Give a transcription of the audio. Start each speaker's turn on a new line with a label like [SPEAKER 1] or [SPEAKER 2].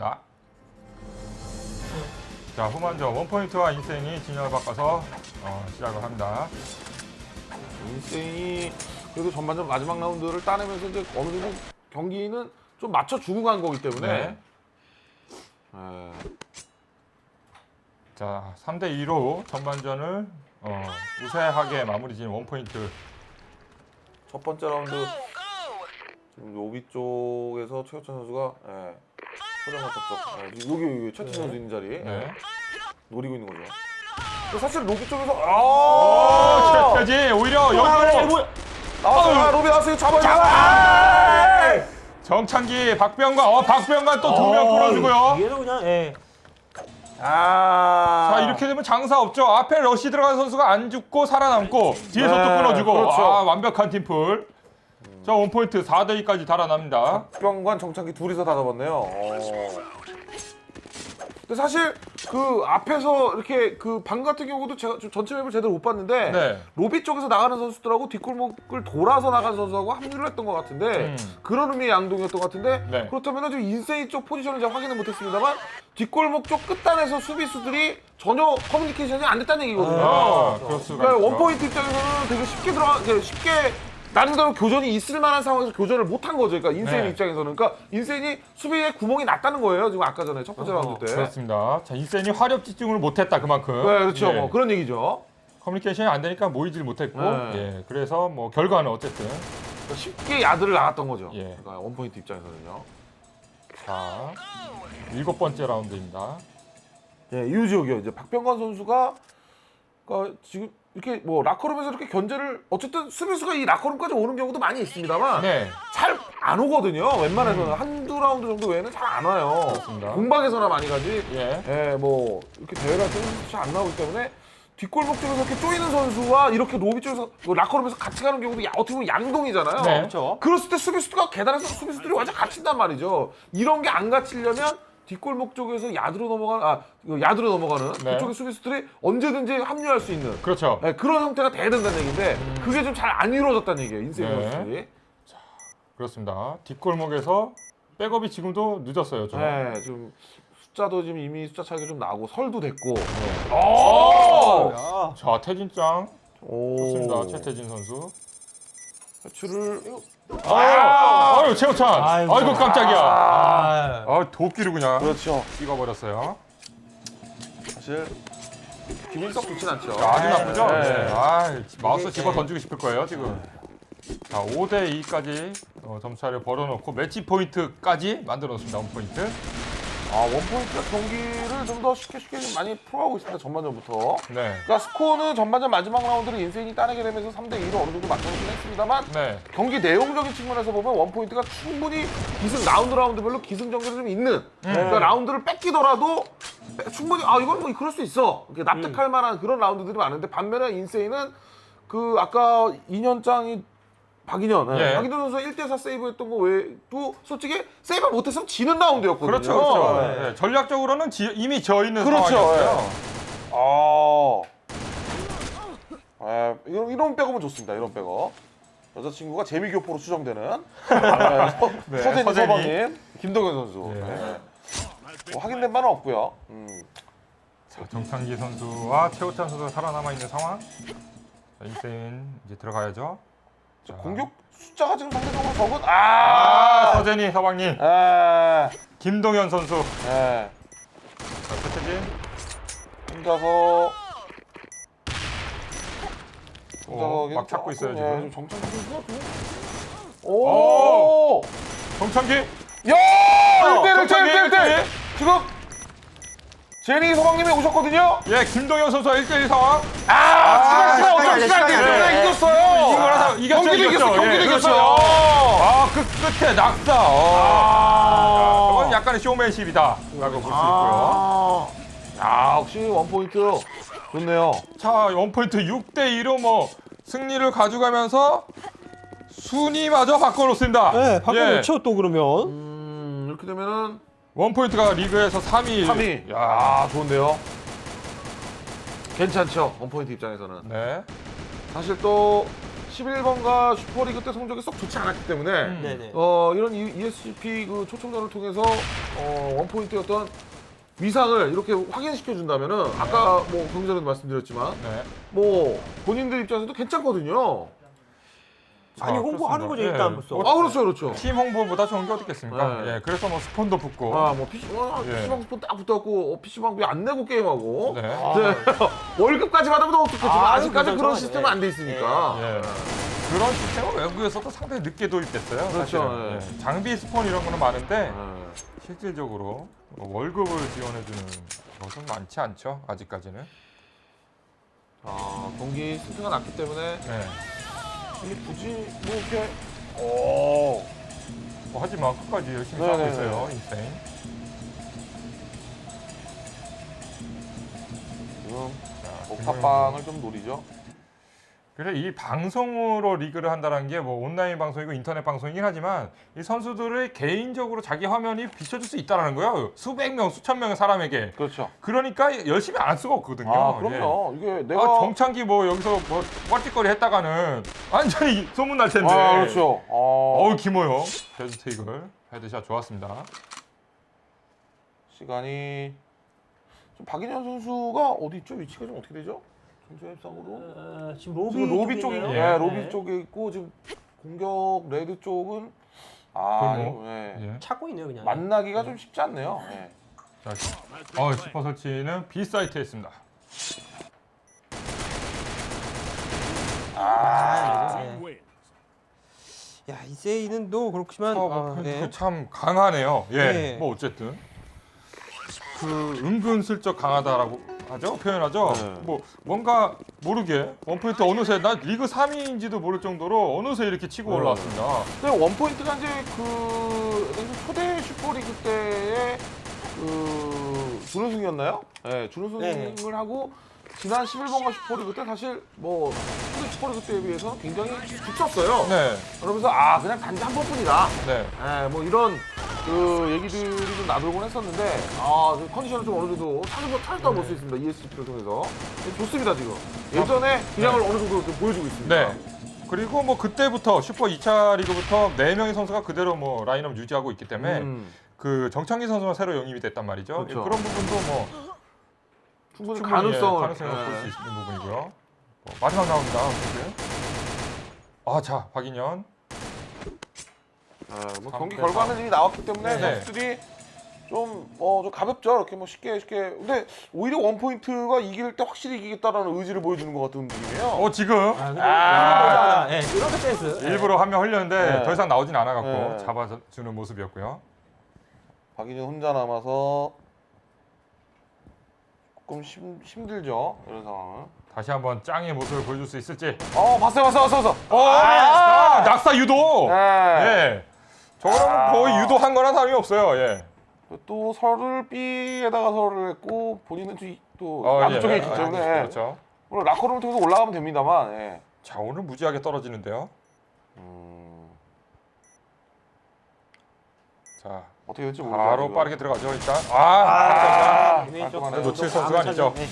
[SPEAKER 1] 나. 자 후반전 원포인트와 인생이 진영을 바꿔서 어, 시작을 합니다.
[SPEAKER 2] 인생이 그래도 전반전 마지막 라운드를 따내면서 이제 어느 정도 경기는 좀 맞춰 주고 간 거기 때문에
[SPEAKER 1] 네.
[SPEAKER 2] 예.
[SPEAKER 1] 자 3대 2로 전반전을 어, 우세하게 마무리 지은 원포인트.
[SPEAKER 2] 첫 번째 라운드 지금 오비 쪽에서 최호찬 선수가 예. 소정과 접촉 예. 지금 여기, 여기 최치 선수 있는 자리
[SPEAKER 1] 네.
[SPEAKER 2] 노리고 있는 거죠. 근데 사실 로비 쪽에서
[SPEAKER 1] 어,
[SPEAKER 2] 아
[SPEAKER 1] 최태진 오히려
[SPEAKER 3] 아?
[SPEAKER 2] 나왔어요. 아, 로비 나왔어요. 잡아요.
[SPEAKER 3] 잡아!
[SPEAKER 2] 아!
[SPEAKER 1] 정창기 박병관 어 박병관 또 두 명 끌어주고요.
[SPEAKER 3] 뒤에서 그냥 예.
[SPEAKER 2] 아.
[SPEAKER 1] 자 이렇게 되면 장사 없죠. 앞에 러시 들어간 선수가 안 죽고 살아남고 뒤에서
[SPEAKER 2] 네,
[SPEAKER 1] 또 끊어주고
[SPEAKER 2] 그렇죠.
[SPEAKER 1] 아 완벽한 팀플. 자 원포인트 4대 2까지 달아납니다.
[SPEAKER 2] 병관 정창기 둘이서 다 잡았네요. 어. 근데 사실 그 앞에서 이렇게 그 방 같은 경우도 제가 좀 전체 맵을 제대로 못 봤는데
[SPEAKER 1] 네.
[SPEAKER 2] 로비 쪽에서 나가는 선수들하고 뒷골목을 돌아서 나간 선수하고 합류를 했던 것 같은데
[SPEAKER 1] 음.
[SPEAKER 2] 그런 의미의 양동이었던 것 같은데
[SPEAKER 1] 네.
[SPEAKER 2] 그렇다면 좀 인세이 쪽 포지션을 제가 확인을 못했습니다만 뒷골목 쪽 끝단에서 수비수들이 전혀 커뮤니케이션이 안 됐다는 얘기거든요.
[SPEAKER 1] 아, 그럴 수가
[SPEAKER 2] 그러니까
[SPEAKER 1] 있죠.
[SPEAKER 2] 원포인트 입장에서는 되게 쉽게 들어가 쉽게 나름대로 교전이 있을 만한 상황에서 교전을 못한 거죠. 그러니까 인세인
[SPEAKER 1] 네.
[SPEAKER 2] 입장에서는 그러니까 인세인이 수비에 구멍이 났다는 거예요. 지금 아까 전에 첫 번째 라운드 때.
[SPEAKER 1] 그렇습니다. 자 인센이 화력 집중을 못했다 그만큼.
[SPEAKER 2] 네, 그렇죠.
[SPEAKER 1] 예.
[SPEAKER 2] 뭐 그런 얘기죠.
[SPEAKER 1] 커뮤니케이션이 안 되니까 모이질 못했고,
[SPEAKER 2] 네.
[SPEAKER 1] 예. 그래서 뭐 결과는 어쨌든
[SPEAKER 2] 그러니까 쉽게 야드를 나갔던 거죠.
[SPEAKER 1] 예.
[SPEAKER 2] 그러니까 원 포인트 입장에서는요.
[SPEAKER 1] 자 일곱 번째 라운드입니다.
[SPEAKER 2] 예, 이유지역이요. 이제 박병관 선수가 그러니까 지금 이렇게 뭐 라커룸에서 이렇게 견제를 어쨌든 수비수가 이 라커룸까지 오는 경우도 많이 있습니다만
[SPEAKER 1] 네,
[SPEAKER 2] 잘 안 오거든요. 웬만해서는 한두 라운드 정도 외에는 잘 안 와요.
[SPEAKER 1] 그렇습니다.
[SPEAKER 2] 공방에서나 많이 가지.
[SPEAKER 1] 예.
[SPEAKER 2] 예, 뭐 이렇게 대회를 할 때는 잘안 나오기 때문에 뒷골목 쪽에서 이렇게 쪼이는 선수와 이렇게 로비 쪽에서 뭐 라커룸에서 같이 가는 경우도 야- 어떻게 보면 양동이잖아요.
[SPEAKER 1] 네.
[SPEAKER 3] 그렇죠.
[SPEAKER 2] 그랬을 때 수비수가 계단에서 수비수들이 완전 갇힌단 말이죠. 이런 게 안 갇히려면 뒷골목 쪽에서 야드로 넘어가는 아 이거 야드로 넘어가는
[SPEAKER 1] 네.
[SPEAKER 2] 그쪽의 수비수들이 언제든지 합류할 수 있는
[SPEAKER 1] 그렇죠.
[SPEAKER 2] 예, 그런 형태가 돼야 된다는 얘기인데 그게 좀 잘 안 이루어졌다는 얘기예요 인생
[SPEAKER 1] 네.
[SPEAKER 2] 선수들이.
[SPEAKER 1] 그렇습니다. 뒷골목에서 백업이 지금도 늦었어요. 좀.
[SPEAKER 2] 네, 좀 숫자도 지금 이미 숫자 차이가 좀 나고 설도 됐고.
[SPEAKER 1] 네.
[SPEAKER 2] 오!
[SPEAKER 3] 야.
[SPEAKER 1] 자 태진짱
[SPEAKER 2] 오.
[SPEAKER 1] 좋습니다. 최태진 선수.
[SPEAKER 2] 배출을
[SPEAKER 1] 아, 아유 최호찬.
[SPEAKER 3] 아이고.
[SPEAKER 1] 아이고, 깜짝이야.
[SPEAKER 3] 아.
[SPEAKER 1] 아 도끼를 그냥
[SPEAKER 2] 그렇죠.
[SPEAKER 1] 찍어버렸어요.
[SPEAKER 2] 사실 김일석 좋진 않죠.
[SPEAKER 1] 자, 아주 나쁘죠?
[SPEAKER 2] 네.
[SPEAKER 1] 네. 아, 마우스
[SPEAKER 3] 이게,
[SPEAKER 1] 집어
[SPEAKER 3] 네.
[SPEAKER 1] 던지고 싶을 거예요 지금. 자 5대 2까지 어, 점차를 벌어놓고 매치 포인트까지 만들어놓습니다. 원 포인트.
[SPEAKER 2] 아 원포인트 경기를 좀 더 쉽게 쉽게 좀 많이 풀어가고 있습니다. 전반전부터.
[SPEAKER 1] 네.
[SPEAKER 2] 그러니까 스코어는 전반전 마지막 라운드를 인생이 따내게 되면서 3대 2로 어느 정도 맞춰놓긴 했습니다만
[SPEAKER 1] 네.
[SPEAKER 2] 경기 내용적인 측면에서 보면 원포인트가 충분히 기승 라운드 라운드별로 기승전결이 좀 있는 그러니까 라운드를 뺏기더라도 빼- 충분히 아 이건 뭐 그럴 수 있어 이렇게 납득할 만한 그런 라운드들이 많은데 반면에 인세이는 그 아까 2년장이 박인현
[SPEAKER 1] 예.
[SPEAKER 2] 박인현 선수 1대4 세이브했던 거 외에도 솔직히 세이브 못했으면 지는 라운드였거든요
[SPEAKER 1] 그렇죠, 그렇죠.
[SPEAKER 2] 네.
[SPEAKER 1] 네, 전략적으로는 지- 이미 져 있는
[SPEAKER 2] 그렇죠,
[SPEAKER 1] 상황이었어요.
[SPEAKER 2] 아, 아 이런 이런 백업은 좋습니다. 이런 백업. 여자친구가 재미교포로 추정되는 아, 서-
[SPEAKER 1] 네,
[SPEAKER 2] 서재니
[SPEAKER 1] 서재니.
[SPEAKER 2] 서방님 김동현 선수.
[SPEAKER 1] 네.
[SPEAKER 2] 네. 뭐 확인된 바는 없고요. 음.
[SPEAKER 1] 자, 정창기 선수와 최호찬 선수가 살아남아 있는 상황. 자, 인센 이제 들어가야죠.
[SPEAKER 2] 자,
[SPEAKER 1] 자.
[SPEAKER 2] 공격 숫자가 지금 상대적으로 적은
[SPEAKER 1] 아,
[SPEAKER 2] 아,
[SPEAKER 1] 서재니 서방님,
[SPEAKER 2] 아,
[SPEAKER 1] 김동현 선수.
[SPEAKER 2] 네.
[SPEAKER 1] 자, 최태진.
[SPEAKER 2] 혼자서
[SPEAKER 1] 어,
[SPEAKER 2] 혼자서
[SPEAKER 1] 막 찾고 있어요
[SPEAKER 2] 네,
[SPEAKER 1] 지금.
[SPEAKER 2] 좀 정찰 선수가 좀. 오.
[SPEAKER 1] 정창기.
[SPEAKER 2] 야!
[SPEAKER 1] 어,
[SPEAKER 2] 1대1,
[SPEAKER 1] 정창기
[SPEAKER 2] 1대1, 1대1!
[SPEAKER 1] 일대 일.
[SPEAKER 2] 지금 제니 소방님이 오셨거든요?
[SPEAKER 1] 예, 김동현 선수와 1대1 상황.
[SPEAKER 2] 아, 시간,
[SPEAKER 3] 시간,
[SPEAKER 2] 어쩜 시간
[SPEAKER 3] 시간,
[SPEAKER 2] 때문에
[SPEAKER 1] 네.
[SPEAKER 2] 이겼어요!
[SPEAKER 1] 이거라서 이겼죠,
[SPEAKER 2] 경기도
[SPEAKER 1] 이겼죠.
[SPEAKER 2] 이겼어, 경기도
[SPEAKER 1] 예,
[SPEAKER 2] 이겼어요!
[SPEAKER 1] 아, 그 끝에 낙사. 어. 저건 약간의 쇼맨십이다. 라고 볼 수 있고요.
[SPEAKER 2] 아, 야, 역시 원포인트 좋네요.
[SPEAKER 1] 자, 원포인트 6대2로 뭐 승리를 가져가면서 순위마저 바꿔놓습니다.
[SPEAKER 3] 네, 바꿔놓죠 또 그러면.
[SPEAKER 2] 음, 이렇게 되면은
[SPEAKER 1] 원포인트가 리그에서 3위.
[SPEAKER 2] 3위.
[SPEAKER 1] 야,
[SPEAKER 2] 야, 좋은데요? 괜찮죠, 원포인트 입장에서는.
[SPEAKER 1] 네.
[SPEAKER 2] 사실 또 11번가 슈퍼리그 때 성적이 썩 좋지 않았기 때문에
[SPEAKER 1] 음.
[SPEAKER 3] 네네.
[SPEAKER 2] 어, 이런 E- ESCP 그 초청전을 통해서 어, 원포인트의 어떤 위상을 이렇게 확인시켜 준다면은 아까 뭐 경기 전에도 말씀드렸지만
[SPEAKER 1] 네.
[SPEAKER 2] 뭐 본인들 입장에서도 괜찮거든요.
[SPEAKER 3] 많이
[SPEAKER 1] 아,
[SPEAKER 3] 홍보하는
[SPEAKER 1] 그렇습니다.
[SPEAKER 3] 거죠
[SPEAKER 1] 예.
[SPEAKER 3] 일단 벌써.
[SPEAKER 2] 아 그렇죠, 그렇죠.
[SPEAKER 1] 팀 홍보보다 좋은 게 어디 있겠습니까?
[SPEAKER 2] 네.
[SPEAKER 1] 예, 그래서 뭐 스폰도 붙고.
[SPEAKER 2] 아, 뭐 PC, 어,
[SPEAKER 1] 예.
[SPEAKER 2] PC방 스폰 딱 붙어갖고 어, PC방 비 안 내고 게임하고
[SPEAKER 1] 네.
[SPEAKER 3] 아,
[SPEAKER 2] 네. 월급까지 받으면 어떻겠지만
[SPEAKER 3] 아,
[SPEAKER 2] 아, 직까지
[SPEAKER 3] 그죠,
[SPEAKER 2] 그런
[SPEAKER 3] 저,
[SPEAKER 2] 시스템은
[SPEAKER 3] 예.
[SPEAKER 2] 안돼 있으니까.
[SPEAKER 1] 예. 그런 시스템은 외국에서도 상당히 늦게 도입됐어요.
[SPEAKER 2] 그렇죠,
[SPEAKER 1] 사실은.
[SPEAKER 2] 예.
[SPEAKER 1] 예. 장비 스폰 이런 거는 많은데
[SPEAKER 2] 네.
[SPEAKER 1] 실질적으로 뭐 월급을 지원해주는 것은 많지 않죠. 아직까지는.
[SPEAKER 2] 아, 경기 승패가 났기 때문에
[SPEAKER 1] 네.
[SPEAKER 2] 이게 굳이 뭐 이렇게 오.
[SPEAKER 1] 뭐 하지만 끝까지 열심히
[SPEAKER 2] 네,
[SPEAKER 1] 싸우고
[SPEAKER 2] 네,
[SPEAKER 1] 있어요.
[SPEAKER 2] 네.
[SPEAKER 1] 인생.
[SPEAKER 2] 지금
[SPEAKER 1] 자,
[SPEAKER 2] 옥탑방을 좀 노리죠.
[SPEAKER 1] 그래 이 방송으로 리그를 한다는 게 뭐 온라인 방송이고 인터넷 방송이긴 하지만 이 선수들의 개인적으로 자기 화면이 비춰질 수 있다라는 거예요. 수백 명, 수천 명의 사람에게.
[SPEAKER 2] 그렇죠.
[SPEAKER 1] 그러니까 열심히 안 할 수가 없거든요.
[SPEAKER 2] 아,
[SPEAKER 1] 예.
[SPEAKER 2] 그럼요. 이게
[SPEAKER 1] 아,
[SPEAKER 2] 내가
[SPEAKER 1] 정창기 뭐 여기서 뭐 뻘짓거리 했다가는 완전히 소문 날 텐데.
[SPEAKER 2] 아, 그렇죠. 어,
[SPEAKER 1] 어우 김호영 헤드 테이크를 헤드샷 좋았습니다.
[SPEAKER 2] 시간이 좀 박인현 선수가 어디 있죠? 위치가 좀 어떻게 되죠? 전체협상으로
[SPEAKER 3] 어, 지금 로비,
[SPEAKER 2] 지금 로비 쪽이
[SPEAKER 3] 쪽이네요.
[SPEAKER 2] 예,
[SPEAKER 1] 예.
[SPEAKER 2] 로비
[SPEAKER 3] 네.
[SPEAKER 2] 쪽에 있고 지금 공격 레드 쪽은 아
[SPEAKER 1] 골목.
[SPEAKER 2] 예.
[SPEAKER 1] 예.
[SPEAKER 3] 찾고 있네요 그냥.
[SPEAKER 2] 만나기가 좀 쉽지 않네요. 예.
[SPEAKER 1] 자, 어 슈퍼 설치는 B 사이트에 있습니다.
[SPEAKER 3] 아, 네. 야 이세이는 또 그렇지만
[SPEAKER 1] 어,
[SPEAKER 3] 어,
[SPEAKER 1] 그-
[SPEAKER 3] 네.
[SPEAKER 1] 그참 강하네요. 예.
[SPEAKER 3] 네.
[SPEAKER 1] 뭐 어쨌든 그 은근슬쩍 강하다라고 하죠. 표현하죠.
[SPEAKER 2] 네.
[SPEAKER 1] 뭐 뭔가 모르게 원포인트 어느새 나 리그 3위인지도 모를 정도로 어느새 이렇게 치고
[SPEAKER 2] 네.
[SPEAKER 1] 올라왔습니다.
[SPEAKER 2] 근데 원포인트가 이제 그 초대 슈퍼리그 때의 그 준우승이었나요? 네, 준우승을
[SPEAKER 3] 네.
[SPEAKER 2] 하고 지난 11번가 슈퍼리그 때 사실 뭐 초대 슈퍼리그 때에 비해서 굉장히 붙였어요.
[SPEAKER 1] 네.
[SPEAKER 2] 그러면서 아 그냥 단지 한 번뿐이다.
[SPEAKER 1] 네.
[SPEAKER 2] 네, 뭐 이런 그 얘기들이 좀 나돌곤 했었는데 아, 그 컨디션을 좀 어느 정도 찾아, 찾았다고 볼수 있습니다. ESCP를 통해서 네, 좋습니다 지금. 예전에 기량을 어느 정도 좀 보여주고 있습니다.
[SPEAKER 1] 네. 그리고 뭐 그때부터 슈퍼 2차 리그부터 네 명의 선수가 그대로 뭐 라인업 유지하고 있기 때문에
[SPEAKER 2] 음,
[SPEAKER 1] 그 정창기 선수가 새로 영입이 됐단 말이죠.
[SPEAKER 2] 그렇죠.
[SPEAKER 1] 그런 부분도 뭐
[SPEAKER 2] 충분히,
[SPEAKER 1] 충분히
[SPEAKER 2] 가능성을
[SPEAKER 1] 가능성을
[SPEAKER 2] 네.
[SPEAKER 1] 볼수 있는 부분이고요. 뭐 마지막 라운드다. 어쨌든. 아, 자, 박인현.
[SPEAKER 2] 네,
[SPEAKER 1] 뭐삼
[SPEAKER 2] 경기
[SPEAKER 1] 대
[SPEAKER 2] 결과는 이미 나왔기 때문에
[SPEAKER 1] 네.
[SPEAKER 2] 선수들이 좀, 어, 좀 가볍죠. 이렇게 뭐 쉽게 쉽게. 근데 오히려 원포인트가 이길 때 확실히 이기겠다라는 의지를 보여주는 것 같은 움직임이에요.
[SPEAKER 1] 어, 지금
[SPEAKER 3] 아, 근데
[SPEAKER 2] 아.
[SPEAKER 3] 예, 거 센스.
[SPEAKER 1] 일부러 한 명 흘렸는데
[SPEAKER 2] 네.
[SPEAKER 1] 더 이상 나오진 않아갖고
[SPEAKER 2] 네.
[SPEAKER 1] 잡아주는 모습이었고요.
[SPEAKER 2] 박인현 혼자 남아서 조금 힘, 힘들죠. 이런 상황은.
[SPEAKER 1] 다시 한번 짱의 모습을 보여줄 수 있을지.
[SPEAKER 2] 어, 봤어요, 봤어요, 봤어요. 봤어요.
[SPEAKER 1] 어, 아, 낙사 유도.
[SPEAKER 2] 네.
[SPEAKER 1] 예. 저거는
[SPEAKER 2] 아.
[SPEAKER 1] 거의 유도한 거나 다름이 없어요. 예.
[SPEAKER 2] 또 설을 B에다가 설을 했고 본인은 또, 이- 또
[SPEAKER 1] 어,
[SPEAKER 2] 남쪽에
[SPEAKER 1] 예.
[SPEAKER 2] 있기
[SPEAKER 1] 아,
[SPEAKER 2] 때문에
[SPEAKER 1] 그렇죠.
[SPEAKER 2] 물론 라커룸을 통해서 올라가면 됩니다만 예.
[SPEAKER 1] 자, 오늘 무지하게 떨어지는데요.
[SPEAKER 2] 음,
[SPEAKER 1] 자,
[SPEAKER 2] 어떻게 될지 모르죠.
[SPEAKER 1] 바로. 빠르게 들어가죠, 일단. 아,
[SPEAKER 2] 아,
[SPEAKER 3] 이메일 좀
[SPEAKER 2] 깔끔하네요.
[SPEAKER 1] 놓칠
[SPEAKER 3] 좀
[SPEAKER 1] 선수가
[SPEAKER 3] 안
[SPEAKER 1] 아니죠.
[SPEAKER 3] 찾는- 네.